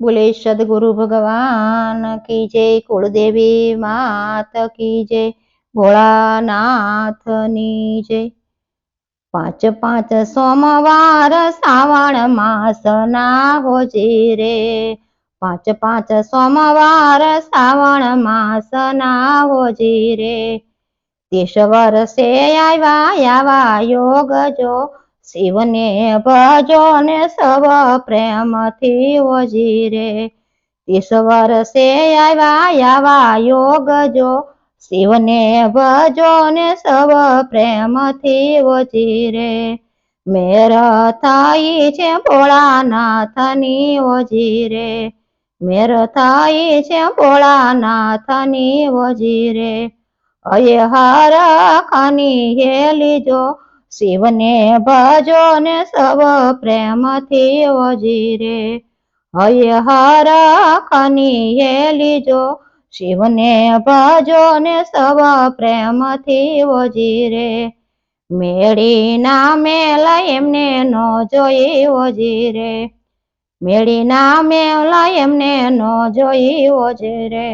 બોલે સદગુરુ ભગવાન કી જય, કુળદેવી માત કી જય, ભોળાનાથની જય. પાંચ પાંચ સોમવાર શ્રાવણ માસના હોજે રે. પાંચ પાંચ સોમવાર શ્રાવણ માસના હોજે રે. દેશ વર્ષે આવ્યા આવા યોગ જો શિવને ભજો ને સવ પ્રેમથી ઓજી રે ઈશ્વર સે આવ્યા આવા યોગ જો શિવને ભજો ને સવ પ્રેમથી ઓજી રે મેર થાય છે ભોળાનાથની ઓજી રે મેર થાય છે ભોળાનાથની ઓજી રે અય હાર ખાની હે લીજો શિવને ભજો ને સવ પ્રેમથી ઓજી રે હય હર ખનીએ લીજો, શિવને ભજો ને સવ પ્રેમથી ઓજી રે મેળી ના મેલા એમને નો જોઈ ઓજી રે મેળી ના મેલા એમને નો જોઈ ઓજી રે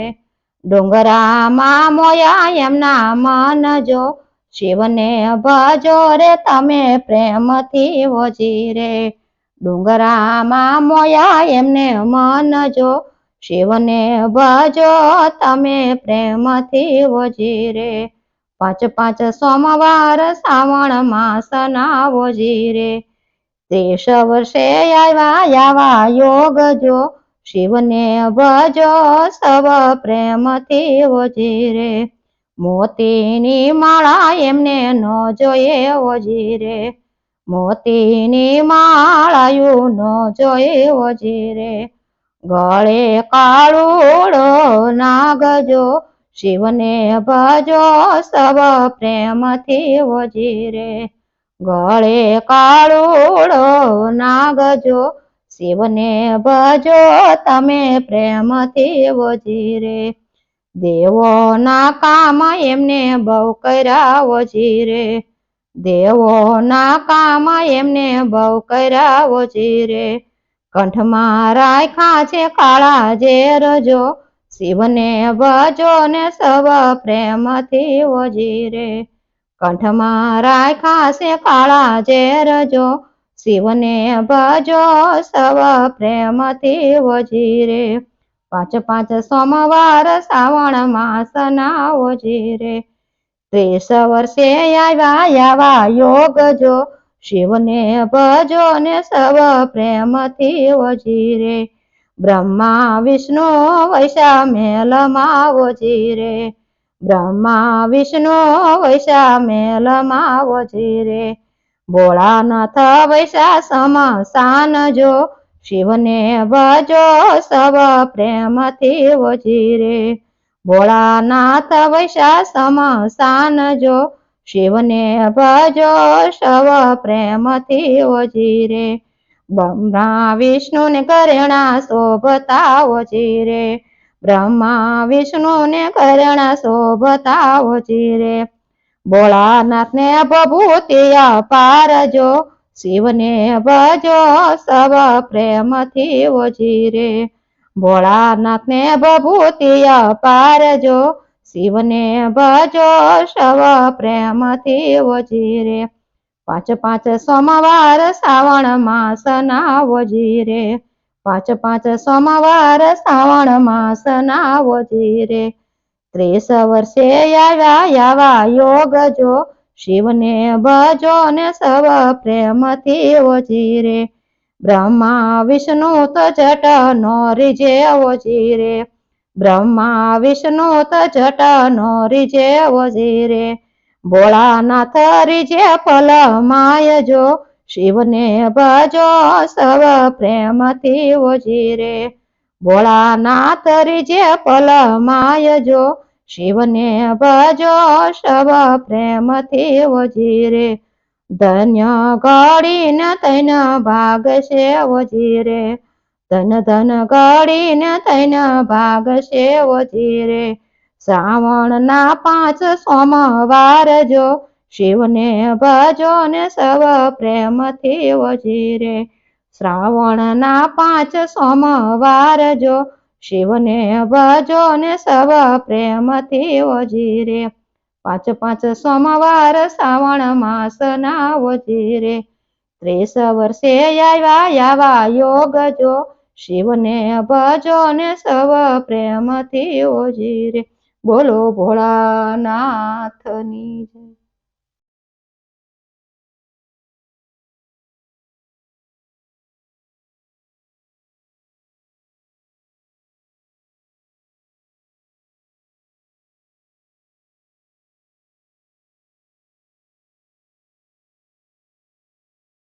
ડુંગરામાં મોયા એમના મન જો શિવને ભજો રે, તમે પ્રેમથી વજી રે. ડુંગરામાં મોયા એમને મન જો, શિવને ભજો તમે પ્રેમથી વજી રે. પાંચ પાંચ સોમવાર શ્રાવણ માસના વજી રે. ત્રીસ વર્ષે આવ્યા, આવા યોગ જો, શિવને ભજો સવ પ્રેમથી વજી રે. મોતીની માળા એમને ન જોઈએ ઓજી રે મોતીની માળાયું ન જોઈએ ઓજી રે ગળે કાળુડો નાગજો શિવને ભજો સબ પ્રેમથી ઓજી રે ગળે કાળુડો નાગજો શિવને ભજો તમે પ્રેમથી ઓજી રે દેવો ના કામ એમને બહુ કર્યા ઓજી રે દેવો ના કામ એમને બહુ કર્યા ઓજી રે કંઠમાં રાખ્યા છે કાળા ઝેર જો, શિવને ભજો ને સવ પ્રેમથી ઓજી રે કંઠમાં રાખ્યા છે કાળા ઝેર જો, શિવને ભજો સવ પ્રેમથી ઓજી રે પાંચ પાંચ સોમવાર શ્રાવણ માસના ઓજી રે ત્રીસ વર્ષે આવ્યા આવા યોગ જો, શિવને ભજો ને સવ પ્રેમથી ઓજી રે બ્રહ્મા, વિષ્ણુ વૈશા મેલ ઓજી રે બ્રહ્મા, વિષ્ણુ વૈશા મેલ ઓજી રે ભોળાનાથ વૈશા સમસાન જો શિવને ભજો સવ પ્રેમથી વજીરે. ભોળાનાથ વૈશા સમસાન જો શિવને ભજો સવ પ્રેમથી ઓજી રે બ્રહ્મા વિષ્ણુને કરેણા શોભતા ઓજી રે બ્રહ્મા વિષ્ણુને કરેણા શોભતા ઓજી રે ભોળાનાથ ને ભભૂતિ પારજો શિવને ભજો સબ પ્રેમથી ઓજી રે ભોળાનાથ ને ભભૂતિ પારજો શિવને ભજો સવ પ્રેમથી ઓજી રે પાંચ પાંચ સોમવાર શ્રાવણ માસના ઓજી રે પાંચ પાંચ સોમવાર શ્રાવણ માસના ઓજી રે ત્રીસ વર્ષે આવ્યા આવા યોગ જો શિવને ભજો ને સવ પ્રેમથી ઓજી રે બ્રહ્મા, વિષ્ણુ તો જટ નો રીજે ઓજી રે બ્રહ્મા, વિષ્ણુ તો જટ નો રીજે ઓજી રે ભોળાનાથ રીજે ફલ માય જો. શિવને ભજો સવ પ્રેમથી ઓજી રે ભોળાનાથ રીજે ફલ માય જો. શિવને ભજો સવ પ્રેમથી વજીરે ધન્ય ગળીને તૈન ભાગ છે ઓજી ધન ધન ગળીને તૈન ભાગ છે ઓજી શ્રાવણ ના પાંચ સોમવાર જો શિવને ભજો ને સવ પ્રેમથી વજીરે શ્રાવણના પાંચ સોમવાર જો શિવને ભજો ને સવ પ્રેમથી ઓજી રે. પાંચ પાંચ સોમવાર શ્રાવણ માસના ઓજી રે. ત્રીસ વર્ષે આવ્યા આવા યોગ જો શિવને ભજો ને સવ પ્રેમથી ઓજી રે. બોલો ભોળાનાથની જય.